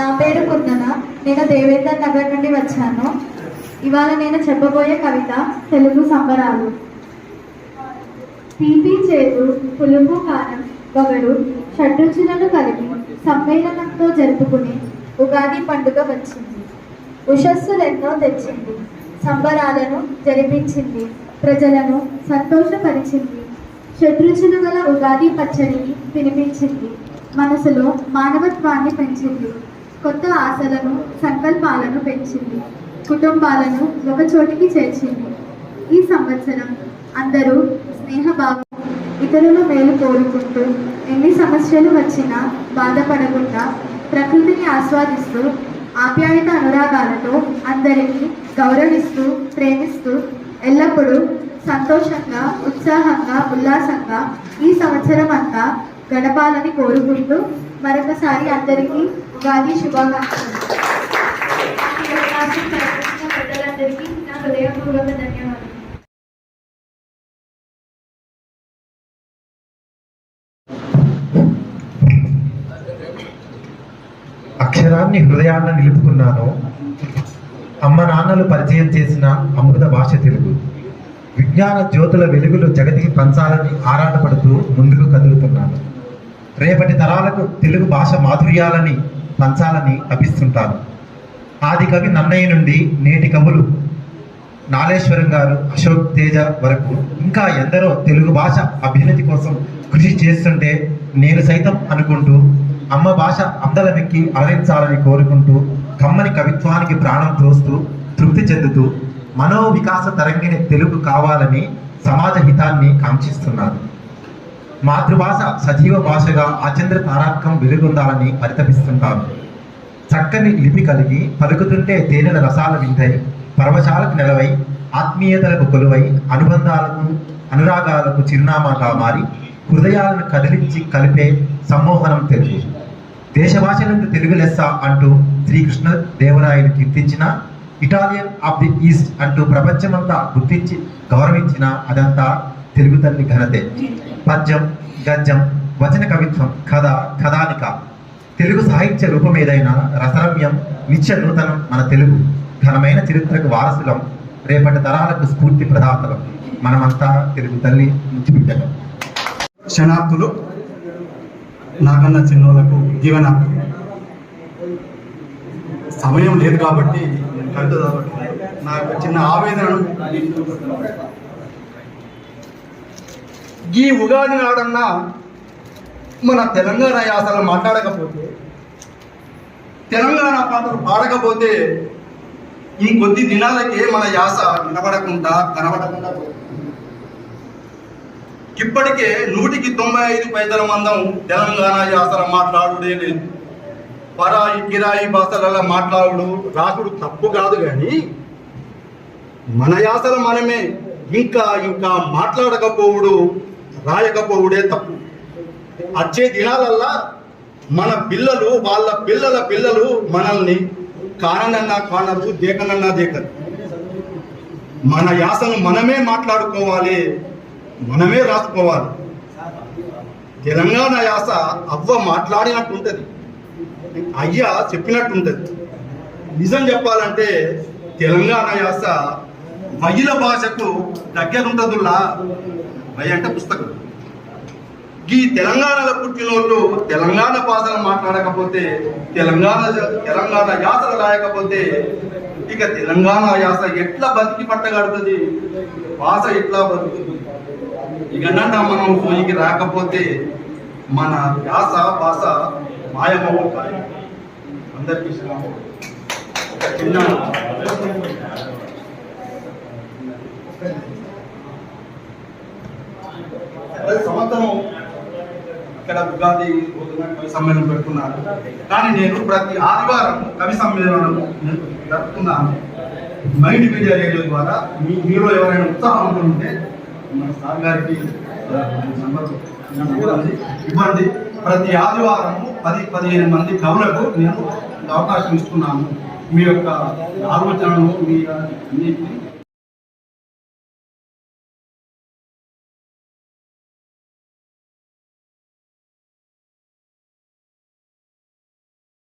నా పేరు కుందన నేను దేవేందర్ నగర్ నుండి వచ్చాను. ఇవాళ నేను చెప్పబోయే కవిత తెలుగు సంబరాలు. తీపి చేదు పులుపు కారం ఒకడు షడ్రుచులను కలిపి సమ్మేళనంతో జరుపుకునే ఉగాది పండుగ వచ్చింది. ఉషస్సులెన్నో తెచ్చింది. సంబరాలను జరిపించింది. ప్రజలను సంతోషపరిచింది. షడ్రుచులు గల ఉగాది పచ్చడిని వినిపించింది మనసులో మానవత్వాన్ని పెంచింది. కొత్త ఆశలను సంకల్పాలను పెంచింది. కుటుంబాలను ఒకచోటికి చేర్చింది. ఈ సంవత్సరం అందరూ స్నేహభావం ఇతరుల మేలు కోరుకుంటూ ఎన్ని సమస్యలు వచ్చినా బాధపడకుండా ప్రకృతిని ఆస్వాదిస్తూ ఆప్యాయత అనురాగాలతో అందరినీ గౌరవిస్తూ ప్రేమిస్తూ ఎల్లప్పుడూ సంతోషంగా ఉత్సాహంగా ఉల్లాసంగా ఈ సంవత్సరం అంతా గడపాలని కోరుకుంటూ మరొకసారి అందరికీ ఉగాది శుభాకాంక్షలు. నా హృదయపూర్వక ధన్యవాదాలు. అక్షరాన్ని హృదయాన్న నిలుపుకున్నాను. అమ్మ నాన్నలు పరిచయం చేసిన అమృత భాష తెలుగు. విజ్ఞాన జ్యోతుల వెలుగులు జగతికి పంచాలని ఆరాటపడుతూ ముందుకు కదులుతున్నాను. రేపటి తరాలకు తెలుగు భాష మాధుర్యాలని పంచాలని అభిస్తుంటారు. ఆది కవి నన్నయ్య నుండి నేటి కవులు నాలేశ్వరం గారు అశోక్ తేజ వరకు ఇంకా ఎందరో తెలుగు భాష అభ్యున్నతి కోసం కృషి చేస్తుంటే నేను సైతం అనుకుంటూ అమ్మ భాష అందలమెక్కి అలరించాలని కోరుకుంటూ కమ్మని కవిత్వానికి ప్రాణం తోస్తూ తృప్తి చెందుతూ మనోవికాస తరంగిని తెలుగు కావాలని సమాజ హితాన్ని కాంక్షిస్తున్నారు. మాతృభాష సజీవ భాషగా అచంద్ర తారాత్కం వెలుగొందాలని పరితపిస్తుంటారు. చక్కని లిపి కలిగి పలుకుతుంటే తేనెల రసాల వింతై పర్వశాలకు నెలవై ఆత్మీయతలకు కొలువై అనుబంధాలకు అనురాగాలకు చిరునామాగా మారి హృదయాలను కదిలించి కలిపే సమ్మోహనం తెలుగు. దేశభాష నుండి తెలుగు లెస్స అంటూ శ్రీకృష్ణ దేవరాయలు కీర్తించిన ఇటాలియన్ ఆఫ్ ది ఈస్ట్ అంటూ ప్రపంచమంతా గుర్తించి గౌరవించిన అదంతా తెలుగు తల్లి ఘనతే. పద్యం గద్యం వచన కవిత్వం కథ కథానిక తెలుగు సాహిత్య రూపం ఏదైనా రసరమ్యం నిత్య నూతనం మన తెలుగు ఘనమైన చరిత్రకు వారసులం రేపటి తరాలకు స్ఫూర్తి ప్రదాతలం మనమంతా తెలుగు తల్లి నుంచి బిడ్డలం క్షణార్థులు నాకన్నా చిన్నోళ్ళకు జీవన సమయం లేదు కాబట్టి కవిత కాబట్టి నా యొక్క చిన్న ఆవేదనను ఈ ఉగాది నాడన్నా మన తెలంగాణ యాసలు మాట్లాడకపోతే తెలంగాణ పాటలు పాడకపోతే ఈ కొద్ది దినాలకే మన యాస వినబడకుండా కనబడకుండా పోతుంది. ఇప్పటికే నూటికి తొంభై ఐదు పైదల మందం తెలంగాణ యాసలు మాట్లాడుడే లేదు పరాయి కిరాయి భాషలలో మాట్లాడు రాకుడు తప్పు కాదు కానీ మన యాసలు మనమే ఇంకా ఇంకా మాట్లాడకపోవుడు రాయకపోవుడే తప్పు. వచ్చే దినాలల్లా మన పిల్లలు వాళ్ళ పిల్లల పిల్లలు మనల్ని కాననన్నా కానరు దేకనన్నా దేకరు. మన యాసను మనమే మాట్లాడుకోవాలి మనమే రాసుకోవాలి. తెలంగాణ యాస అవ్వ మాట్లాడినట్టు ఉంటుంది అయ్యా చెప్పినట్టు ఉంటుంది నిజం చెప్పాలంటే తెలంగాణ యాస మహిళ భాషకు దగ్గరుంటుందిలా వై అంటే పుస్తకం. ఈ తెలంగాణలో పుట్టినోళ్ళు తెలంగాణ భాషను మాట్లాడకపోతే తెలంగాణ తెలంగాణ యాసలు రాయకపోతే ఇక తెలంగాణ యాస ఎట్లా బతికి పట్టగడుతుంది? భాష ఎట్లా బతుకుతుంది? ఇక నన్న మనం పోయికి రాకపోతే మన యాస భాష మాయమవుతాయి. అందరికీ శ్రీరాము. చిన్న ప్రతి సంవత్సరం ఇక్కడ ఉగాది రోజున కవి సమ్మేళనం పెడుతున్నారు. కానీ నేను ప్రతి ఆదివారం కవి సమ్మేళనం జరుపుతున్నాను. మైండ్ మీడియా రేడియో ద్వారా మీ మీలో ఎవరైనా ఉత్సాహం ఉంటే మన సార్ గారికి నంబర్ ఇవ్వండి. ప్రతి ఆదివారం పది పదిహేను మంది కవులకు నేను అవకాశం ఇస్తున్నాను. మీ యొక్క ఆలోచనలు మీ అన్నింటినీ